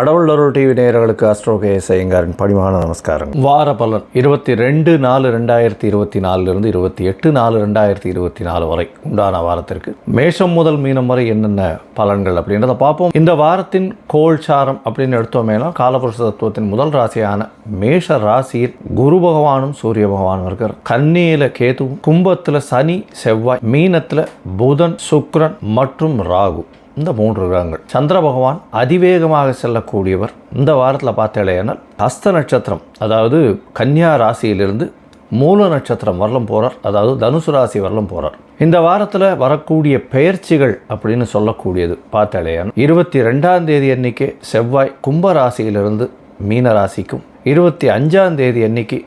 கடவுள் அருள் டிவி நேயர்களுக்கு அஸ்ட்ரோகே ஐயங்காரின் பணிமான நமஸ்காரம் வார பலன் இருபத்தி ரெண்டு நாலு ரெண்டாயிரத்தி இருபத்தி நாலுலேருந்து இருபத்தி எட்டு நாலு ரெண்டாயிரத்தி இருபத்தி நாலு வரை உண்டான வாரத்திற்கு மேஷம் முதல் மீனம் வரை என்னென்ன பலன்கள் அப்படின்றத பார்ப்போம். இந்த வாரத்தின் கோல்சாரம் அப்படின்னு எடுத்தோமேனா காலபுருஷ தத்துவத்தின் முதல் ராசியான மேஷ ராசியில் குரு பகவானும் சூரிய பகவானும் இருக்கிற கன்னியில கேதுவும் கும்பத்தில் சனி செவ்வாய் மீனத்தில் புதன் சுக்ரன் மற்றும் ராகு. இந்த மூன்று கிரகங்கள். சந்திர பகவான் அதிவேகமாக செல்லக்கூடியவர். இந்த வாரத்தில் பார்த்தேனால் ஹஸ்த நட்சத்திரம் அதாவது கன்னியா ராசியிலிருந்து மூல நட்சத்திரம் வரலும் போகிறார் அதாவது தனுசு ராசி வரலும் போகிறார் இந்த வாரத்தில் வரக்கூடிய பெயர்ச்சிகள் அப்படின்னு சொல்லக்கூடியது பார்த்தாலேயான இருபத்தி ரெண்டாம் தேதி அன்னைக்கு செவ்வாய் கும்ப ராசியிலிருந்து மீன ராசிக்கும். இருபத்தி அஞ்சாம் தேதி அன்னைக்கு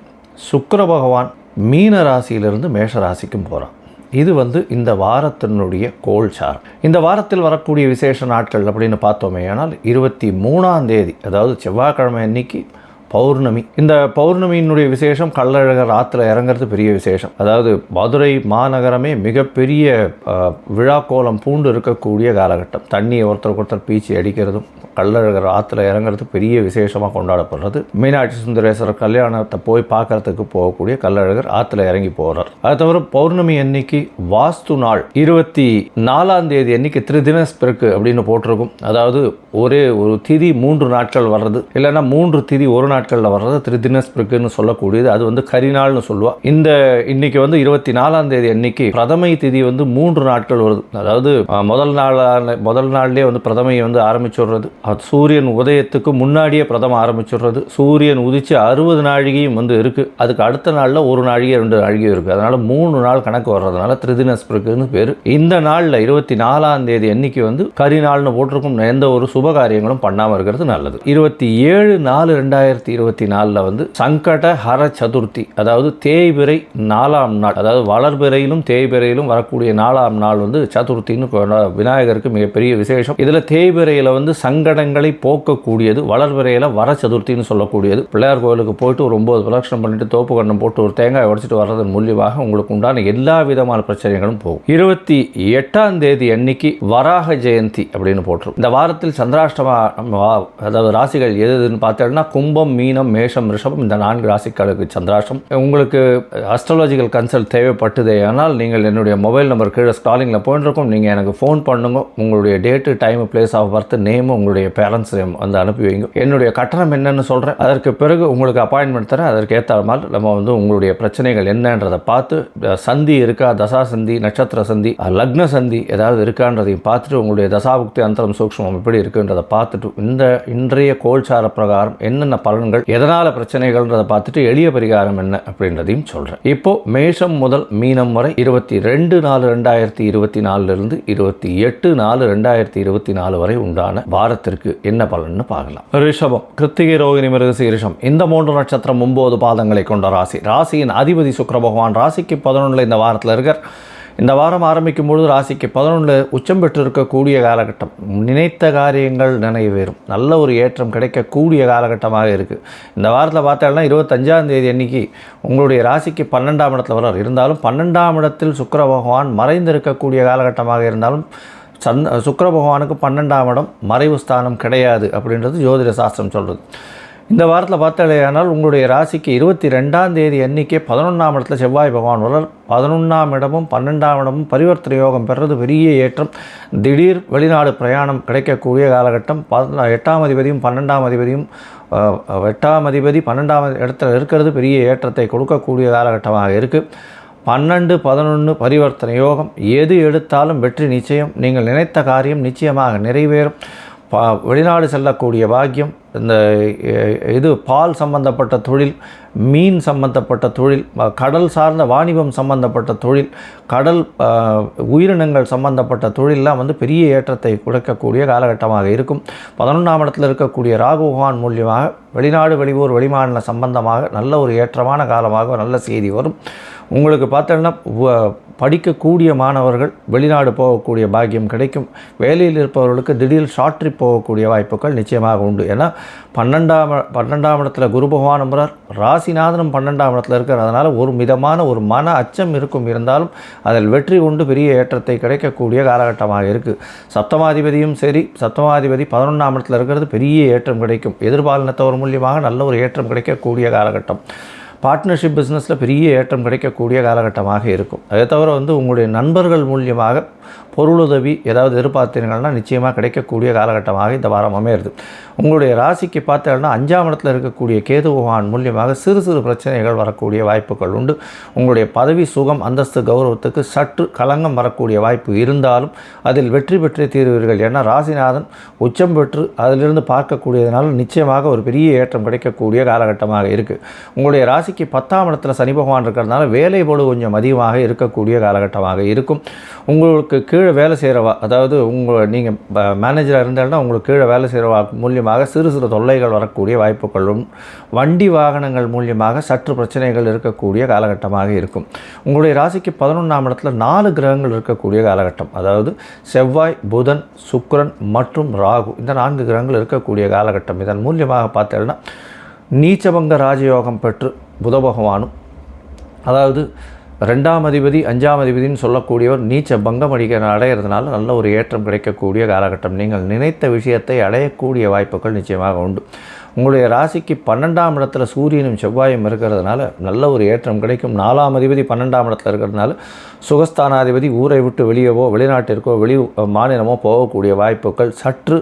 சுக்கர பகவான் மீன ராசியிலிருந்து மேஷ ராசிக்கும் போகிறான் இது வந்து இந்த வாரத்தினுடைய கோல்சார் இந்த வாரத்தில் வரக்கூடிய விசேஷ நாட்கள் அப்படின்னு பார்த்தோமே ஆனால் இருபத்தி மூணாம் தேதி அதாவது செவ்வாய்க்கிழமை அன்னைக்கு பௌர்ணமி. இந்த பௌர்ணமியினுடைய விசேஷம் கள்ளழகர் ஆற்றுல இறங்குறது பெரிய விசேஷம். அதாவது மதுரை மாநகரமே மிகப்பெரிய விழா விழாக்கோலம் பூண்டு இருக்கக்கூடிய காலகட்டம். தண்ணியை ஒருத்தருக்கு ஒருத்தர் பீச்சி அடிக்கிறதும் கள்ளழகர் ஆற்றுல இறங்குறது பெரிய விசேஷமாக கொண்டாடப்படுறது. மீனாட்சி சுந்தரேஸ்வரர் கல்யாணத்தை போய் பார்க்கறதுக்கு போகக்கூடிய கள்ளழகர் ஆற்றுல இறங்கி போகிறார் அது தவிர பௌர்ணமி அன்னைக்கு வாஸ்து நாள் இருபத்தி நாலாம் தேதி அன்னைக்கு திருதினஸ்பிறகு அப்படின்னு போட்டிருக்கும். அதாவது ஒரே ஒரு திதி மூன்று நாட்கள் வர்றது. இல்லைன்னா மூன்று திதி ஒரு நாட்களில் வர்றது திருதினஸ்பிறகுன்னு சொல்லக்கூடியது. அது வந்து கரிநாள்னு சொல்லுவா. இந்த இன்னைக்கு வந்து இருபத்தி நாலாம் தேதி அன்னைக்கு பிரதமை திதி வந்து மூன்று நாட்கள் வருது. அதாவது முதல் நாளான முதல் நாள்லேயே வந்து பிரதமை வந்து ஆரம்பிச்சுடுறது. அது சூரியன் உதயத்துக்கு முன்னாடியே பிரதம ஆரம்பிச்சுடுறது. சூரியன் உதிச்சு அறுபது நாழிகையும் வந்து இருக்குது அதுக்கு அடுத்த நாளில் ஒரு நாழிகை ரெண்டு நாழிகையும் இருக்குது அதனால் மூணு நாள் கணக்கு வர்றதுனால திருதினஸ்பிறகுன்னு பேர். இந்த நாளில் இருபத்தி நாலாம் தேதி அன்னைக்கு வந்து கரிநாள்னு போட்டிருக்கும் எந்த ஒரு சுப காரியங்களும் பண்ணாமல் இருக்கிறது நல்லது. இருபத்தி ஏழு நாலு ரெண்டாயிரத்தி இருபத்தி நாலில் வந்து சங்கட ஹர சதுர்த்தி அதாவது தேய்பிறை நாலாம் நாள் அதாவது வளர்பிறையிலும் தேய்பிறையிலும் வரக்கூடிய நாலாம் நாள் வந்து சதுர்த்தின்னு விநாயகருக்கு மிகப்பெரிய விசேஷம். இதில் தேய்பிறையில் வந்து சங்கடங்களை போக்கக்கூடியது வளர்பிறையில் வர சதுர்த்தின்னு சொல்லக்கூடியது. பிள்ளையார் கோயிலுக்கு போயிட்டு ஒரு ஒம்பது பிரதட்சணம் பண்ணிட்டு தோப்பு கண்ணம் போட்டு ஒரு தேங்காய் உடைச்சிட்டு வர்றதன் மூலியமாக உங்களுக்கு உண்டான எல்லா விதமான பிரச்சனைகளும் போகும். இருபத்தி எட்டாம் தேதி அன்னைக்கு வராக ஜெயந்தி அப்படின்னு போட்டிருக்கும். இந்த வாரத்தில் சந்திராஷ்டமா அதாவது ராசிகள் எது எதுன்னு பார்த்தோம்னா கும்பம் மீனம் மேஷம் ரிஷபம் இந்த நான்கு ராசிக்காலுக்கு சந்திராஷ்டம். உங்களுக்கு அஸ்ட்ராலஜிக்கல் கன்சல்ட் தேவைப்பட்டதே ஆனால் நீங்கள் என்னுடைய மொபைல் நம்பர் கீழே ஸ்டாலிங்கில் போயிட்டுருக்கும் நீங்கள் எனக்கு ஃபோன் பண்ணுங்க. உங்களுடைய date time place of birth name உங்களுடைய பேரண்ட்ஸ் நேம் வந்து அனுப்பி வைங்க. என்னுடைய கட்டணம் என்னன்னு சொல்கிறேன் அதற்கு பிறகு உங்களுக்கு அப்பாயின்மெண்ட் தரேன். அதற்கு ஏற்ற மாதிரி நம்ம வந்து உங்களுடைய பிரச்சனைகள் என்னன்றதை பார்த்து சந்தி இருக்கா தசா சந்தி நட்சத்திர சந்தி லக்ன சந்தி ஏதாவது இருக்கான்றதையும் பார்த்துட்டு உங்களுடைய தசாபுக்தி அந்தரம் சூக்ஷ்மம் எப்படி இருக்குன்றதை பார்த்துட்டு இந்த இன்றைய கோல்சார பிரகாரம் என்னென்ன பலன்கள் எதனால் பிரச்சனைகள்ன்றதை பார்த்துட்டு எளிய பரிகாரம் என்ன அப்படின்றதையும் சொல்கிறேன் இப்போ மேஷம் முதல் மீனம் வரை இருபத்தி ரெண்டு நாலு ரெண்டாயிரத்தி இருபத்தி நாலுலேருந்து இருபத்தி எட்டு நாலு ரெண்டாயிரத்தி இருபத்தி நாலு வரை உண்டான வாரத்திற்கு என்ன பலன்னு பார்க்கலாம். ரிஷபம் கிருத்திகை ரோகிணி மிருகசி ரிஷம். இந்த மூன்று நட்சத்திரம் ஒன்பது பாதங்களை கொண்ட ராசி. ராசியின் அதிபதி சுக்கர பகவான் ராசிக்கு பதினொன்றில் இந்த வாரத்தில் இருக்கிற இந்த வாரம் ஆரம்பிக்கும் பொழுது ராசிக்கு பதினொன்றில் உச்சம் பெற்று இருக்கக்கூடிய காலகட்டம். நினைத்த காரியங்கள் நினைவேறும். நல்ல ஒரு ஏற்றம் கிடைக்கக்கூடிய காலகட்டமாக இருக்குது இந்த வாரத்தில் பார்த்தோம்னா இருபத்தஞ்சாம் தேதி அன்னைக்கு உங்களுடைய ராசிக்கு பன்னெண்டாம் இடத்துல வரார் இருந்தாலும் பன்னெண்டாம் இடத்தில் சுக்கர பகவான் மறைந்திருக்கக்கூடிய காலகட்டமாக இருந்தாலும் சந் சுக்கர பகவானுக்கு பன்னெண்டாம் இடம் மறைவு ஸ்தானம் கிடையாது அப்படின்றது ஜோதிட சாஸ்திரம் சொல்கிறது இந்த வாரத்தில் பார்த்தாலேயானால் உங்களுடைய ராசிக்கு இருபத்தி ரெண்டாம் தேதி எண்ணிக்கை பதினொன்றாம் இடத்துல செவ்வாய் பகவான் வரார் பதினொன்றாம் இடமும் பன்னெண்டாம் இடமும் பரிவர்த்தனை யோகம் பெறுறது பெரிய ஏற்றம். திடீர் வெளிநாடு பிரயாணம் கிடைக்கக்கூடிய காலகட்டம். பதினா எட்டாம் அதிபதியும் பன்னெண்டாம் அதிபதியும் எட்டாம் அதிபதி பன்னெண்டாம் இடத்துல இருக்கிறது பெரிய ஏற்றத்தை கொடுக்கக்கூடிய காலகட்டமாக இருக்குது பன்னெண்டு பதினொன்று பரிவர்த்தனை யோகம். எது எடுத்தாலும் வெற்றி நிச்சயம். நீங்கள் நினைத்த காரியம் நிச்சயமாக நிறைவேறும். பா வெளிநாடு செல்லக்கூடிய பாக்கியம் இந்த இது பால் சம்பந்தப்பட்ட தொழில் மீன் சம்பந்தப்பட்ட தொழில் கடல் சார்ந்த வாணிபம் சம்பந்தப்பட்ட தொழில் கடல் உயிரினங்கள் சம்பந்தப்பட்ட தொழிலெலாம் வந்து பெரிய ஏற்றத்தை கொடுக்கக்கூடிய காலகட்டமாக இருக்கும். பதினொன்றாம் இடத்தில் இருக்கக்கூடிய ராகு பகவான் மூலியமாக வெளிநாடு வெளியூர் வெளிமாநில சம்பந்தமாக நல்ல ஒரு ஏற்றமான காலமாக நல்ல செய்தி வரும். உங்களுக்கு பார்த்தோன்னா படிக்கக்கூடிய மாணவர்கள் வெளிநாடு போகக்கூடிய பாக்கியம் கிடைக்கும். வேலையில் இருப்பவர்களுக்கு திடீர் ஷார்ட் ட்ரிப் போகக்கூடிய வாய்ப்புகள் நிச்சயமாக உண்டு. ஏன்னா பன்னெண்டாம் பன்னெண்டாம் இடத்துல குரு பகவான் ராசிநாதனும் பன்னெண்டாம் இடத்துல அதனால் ஒரு மிதமான ஒரு மன அச்சம் இருக்கும். இருந்தாலும் அதில் வெற்றி கொண்டு பெரிய ஏற்றத்தை கிடைக்கக்கூடிய காலகட்டமாக இருக்குது சப்தமாதிபதியும் சரி. சப்தமாதிபதி பதினொன்றாம் இடத்துல இருக்கிறது. பெரிய ஏற்றம் கிடைக்கும். எதிர்பாலினத்தவர் மூலியமாக நல்ல ஒரு ஏற்றம் கிடைக்கக்கூடிய காலகட்டம். பார்ட்னர்ஷிப் பிஸ்னஸில் பெரிய ஏற்றம் கிடைக்கக்கூடிய காலகட்டமாக இருக்கும். அதை தவிர வந்து உங்களுடைய நண்பர்கள் மூலியமாக பொருளுதவி ஏதாவது எதிர்பார்த்தீர்கள்னா நிச்சயமாக கிடைக்கக்கூடிய காலகட்டமாக இந்த வாரம் அமையிறது. உங்களுடைய ராசிக்கு பார்த்தீங்கன்னா அஞ்சாம் இடத்துல இருக்கக்கூடிய கேது பகவான் மூலியமாக சிறு சிறு பிரச்சனைகள் வரக்கூடிய வாய்ப்புகள் உண்டு. உங்களுடைய பதவி சுகம் அந்தஸ்து கௌரவத்துக்கு சற்று கலங்கம் வரக்கூடிய வாய்ப்பு இருந்தாலும் அதில் வெற்றி பெற்றே தீர்வீர்கள். ஏன்னா ராசிநாதன் உச்சம் பெற்று அதிலிருந்து பார்க்கக்கூடியதுனால நிச்சயமாக ஒரு பெரிய ஏற்றம் கிடைக்கக்கூடிய காலகட்டமாக இருக்குது உங்களுடைய ராசிக்கு பத்தாம் இடத்துல சனி பகவான் இருக்கிறதுனால வேலை போடு கொஞ்சம் அதிகமாக இருக்கக்கூடிய காலகட்டமாக இருக்கும். உங்களுக்கு கீழ் கீழே வேலை செய்கிறவா அதாவது உங்கள் நீங்கள் மேனேஜராக இருந்தாலும் உங்களுக்கு கீழே வேலை செய்கிறவா மூலியமாக சிறு சிறு தொல்லைகள் வரக்கூடிய வாய்ப்புகளும் வண்டி வாகனங்கள் மூலியமாக சற்று பிரச்சனைகள் இருக்கக்கூடிய காலகட்டமாக இருக்கும். உங்களுடைய ராசிக்கு பதினொன்றாம் இடத்துல நாலு கிரகங்கள் இருக்கக்கூடிய காலகட்டம். அதாவது செவ்வாய் புதன் சுக்கரன் மற்றும் ராகு இந்த நான்கு கிரகங்கள் இருக்கக்கூடிய காலகட்டம். இதன் மூலியமாக பார்த்தீங்கன்னா நீச்சபங்க ராஜயோகம் பெற்று புத பகவானும் அதாவது ரெண்டாம் அதிபதி அஞ்சாம் அதிபதினு சொல்லக்கூடியவர் நீச்ச பங்கம் அடிக்க அடையிறதுனால நல்ல ஒரு ஏற்றம் கிடைக்கக்கூடிய காலகட்டம். நீங்கள் நினைத்த விஷயத்தை அடையக்கூடிய வாய்ப்புகள் நிச்சயமாக உண்டு. உங்களுடைய ராசிக்கு பன்னெண்டாம் இடத்துல சூரியனும் செவ்வாயும் இருக்கிறதுனால நல்ல ஒரு ஏற்றம் கிடைக்கும். நாலாம் அதிபதி பன்னெண்டாம் இடத்துல இருக்கிறதுனால சுகஸ்தானாதிபதி ஊரை விட்டு வெளியவோ வெளிநாட்டிற்கோ வெளி மாநிலமோ போகக்கூடிய வாய்ப்புகள் சற்று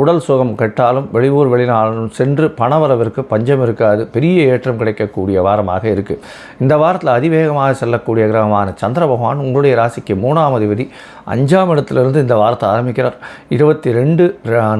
உடல் சுகம் கெட்டாலும் வெளியூர் வெளிநாடும் சென்று பணவரவிற்கு பஞ்சம் இருக்காது பெரிய ஏற்றம் கிடைக்கக்கூடிய வாரமாக இருக்குது இந்த வாரத்தில் அதிவேகமாக செல்லக்கூடிய கிரகமான சந்திர பகவான் உங்களுடைய ராசிக்கு மூணாம் அதிபதி அஞ்சாம் இடத்துலேருந்து இந்த வாரத்தை ஆரம்பிக்கிறார். இருபத்தி ரெண்டு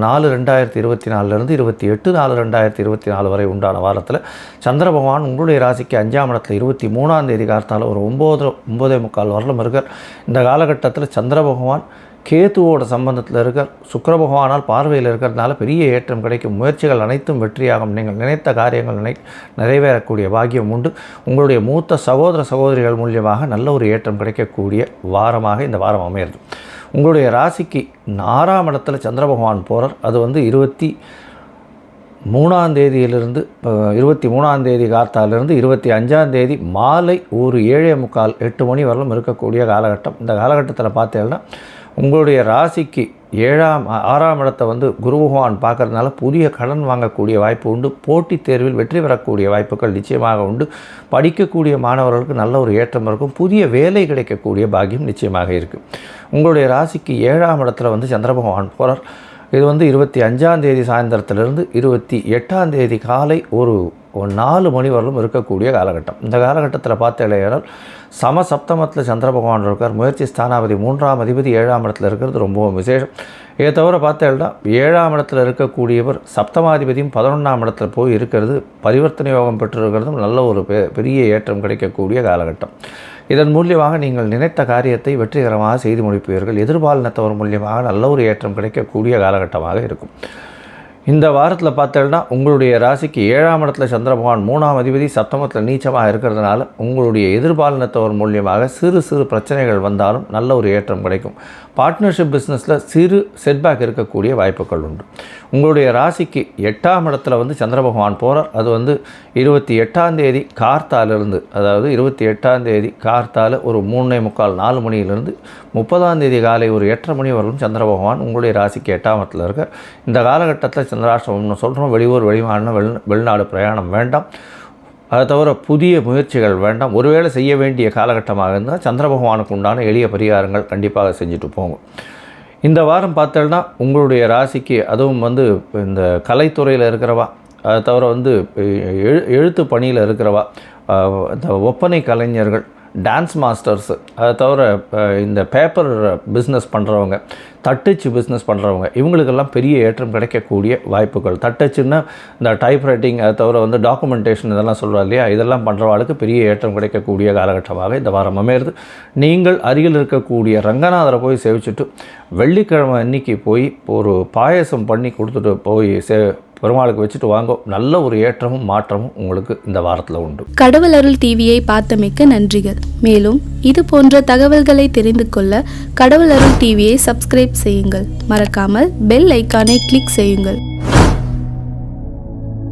நாலு ரெண்டாயிரத்தி இருபத்தி நாலுலேருந்து இருபத்தி எட்டு நாலு ரெண்டாயிரத்தி இருபத்தி நாலு வரை உண்டான வாரத்தில் சந்திர பகவான் உங்களுடைய ராசிக்கு அஞ்சாம் இடத்துல இருபத்தி மூணாம் தேதி காலத்தால் ஒரு ஒம்பது ஒம்பதே முக்கால் வரலும் இருக்கார். இந்த காலகட்டத்தில் சந்திர பகவான் கேத்துவோட சம்பந்தத்தில் இருக்க சுக்கர பகவானால் பார்வையில் இருக்கிறதுனால பெரிய ஏற்றம் கிடைக்கும். முயற்சிகள் அனைத்தும் வெற்றியாகும். நீங்கள் நினைத்த காரியங்கள் நினை நிறைவேறக்கூடிய பாக்கியம் உண்டு. உங்களுடைய மூத்த சகோதர சகோதரிகள் மூலியமாக நல்ல ஒரு ஏற்றம் கிடைக்கக்கூடிய வாரமாக இந்த வாரம் அமையிறது. உங்களுடைய ராசிக்கு ஆறாம் இடத்துல சந்திர பகவான் போகிறார் அது வந்து இருபத்தி மூணாம் தேதியிலிருந்து இருபத்தி மூணாம் தேதி காத்தாலிருந்து இருபத்தி அஞ்சாம் தேதி மாலை ஒரு ஏழே முக்கால் எட்டு மணி வரலும் இருக்கக்கூடிய காலகட்டம். இந்த காலகட்டத்தில் பார்த்தீங்கன்னா உங்களுடைய ராசிக்கு ஏழாம் ஆறாம் இடத்தை வந்து குரு பகவான் பார்க்கறதுனால புதிய கடன் வாங்கக்கூடிய வாய்ப்பு உண்டு. போட்டித் தேர்வில் வெற்றி பெறக்கூடிய வாய்ப்புகள் நிச்சயமாக உண்டு. படிக்கக்கூடிய மாணவர்களுக்கு நல்ல ஒரு ஏற்றம் இருக்கும். புதிய வேலை கிடைக்கக்கூடிய பாக்கியம் நிச்சயமாக இருக்குது உங்களுடைய ராசிக்கு ஏழாம் இடத்துல வந்து சந்திர பகவான் போகிறார் இது வந்து இருபத்தி அஞ்சாந்தேதி சாயந்தரத்திலிருந்து இருபத்தி எட்டாந்தேதி காலை ஒரு நாலு மணி வரலும் இருக்கக்கூடிய காலகட்டம். இந்த காலகட்டத்தில் பார்த்தேனால் சம சப்தமத்தில் சந்திர பகவான் இருக்கார் முயற்சி ஸ்தானாபதி மூன்றாம் அதிபதி ஏழாம் இடத்துல இருக்கிறது ரொம்பவும் விசேஷம். இதை தவிர பார்த்தேன்னா ஏழாம் இடத்துல இருக்கக்கூடியவர் சப்தமாதிபதியும் பதினொன்றாம் இடத்துல போய் இருக்கிறது பரிவர்த்தனை யோகம் பெற்றிருக்கிறதும் நல்ல ஒரு பெரிய ஏற்றம் கிடைக்கக்கூடிய காலகட்டம். இதன் மூலியமாக நீங்கள் நினைத்த காரியத்தை வெற்றிகரமாக செய்து முடிப்பீர்கள். எதிர்பாலினத்தவர் மூலியமாக நல்ல ஒரு ஏற்றம் கிடைக்கக்கூடிய காலகட்டமாக இருக்கும். இந்த வாரத்தில் பார்த்தோம்னா உங்களுடைய ராசிக்கு ஏழாம் இடத்துல சந்திர பகவான் மூணாம் அதிபதி சப்தமத்தில் நீச்சமாக இருக்கிறதுனால உங்களுடைய எதிர்பாலினத்தவர் மூலியமாக சிறு சிறு பிரச்சனைகள் வந்தாலும் நல்ல ஒரு ஏற்றம் கிடைக்கும். பார்ட்னர்ஷிப் பிஸ்னஸில் சிறு செட்பேக் இருக்கக்கூடிய வாய்ப்புகள் உண்டு. உங்களுடைய ராசிக்கு எட்டாம் இடத்துல வந்து சந்திர பகவான் போகிறார் அது வந்து இருபத்தி எட்டாம் தேதி கார்த்தாலிருந்து அதாவது இருபத்தி எட்டாம் தேதி கார்த்தால் ஒரு மூணே முக்கால் நாலு மணியிலிருந்து முப்பதாம் தேதி காலை ஒரு எட்டரை மணி வரலும் சந்திர பகவான் உங்களுடைய ராசிக்கு எட்டாம் இடத்துல இருக்க இந்த காலகட்டத்தில் சந்திராஷ்டிரமம்னு சொல்கிறோம் வெளியூர் வெளிமாநிலம் வெளி வெளிநாடு பிரயாணம் வேண்டாம். அதை தவிர புதிய முயற்சிகள் வேண்டாம். ஒருவேளை செய்ய வேண்டிய காலகட்டமாக இருந்தால் சந்திர பகவானுக்கு உண்டான எளிய பரிகாரங்கள் கண்டிப்பாக செஞ்சுட்டு போங்க இந்த வாரம் பார்த்தோன்னா உங்களுடைய ராசிக்கு அதுவும் வந்து இந்த கலைத்துறையில் இருக்கிறவா அதை தவிர வந்து எழு எழுத்து பணியில் இருக்கிறவா இந்த ஒப்பனை கலைஞர்கள் டான்ஸ் மாஸ்டர்ஸு அதை தவிர இந்த பேப்பர் பிஸ்னஸ் பண்ணுறவங்க தட்டச்சு பிஸ்னஸ் பண்ணுறவங்க இவங்களுக்கெல்லாம் பெரிய ஏற்றம் கிடைக்கக்கூடிய வாய்ப்புகள். தட்டச்சுன்னா இந்த டைப் ரைட்டிங் அதை தவிர வந்து டாக்குமெண்டேஷன் இதெல்லாம் சொல்கிறா இல்லையா? இதெல்லாம் பண்ணுறவாளுக்கு பெரிய ஏற்றம் கிடைக்கக்கூடிய காலகட்டமாக இந்த வாரம் அமையிறது. நீங்கள் அருகில் இருக்கக்கூடிய ரங்கநாதரை போய் சேவிச்சுட்டு வெள்ளிக்கிழமை அன்னைக்கு போய் ஒரு பாயசம் பண்ணி கொடுத்துட்டு போய் சே பெருமாளுக்கு வச்சுட்டு வாங்க. நல்ல ஒரு ஏற்றமும் மாற்றமும் உங்களுக்கு இந்த வாரத்தில் உண்டு. கடவுள் அருள் டிவியை பார்த்தமைக்க நன்றிகள். மேலும் இது போன்ற தகவல்களை தெரிந்து கொள்ள கடவுள் அருள் டிவியை சப்ஸ்கிரைப் செய்யுங்கள். மறக்காமல் பெல் ஐக்கானை கிளிக் செய்யுங்கள்.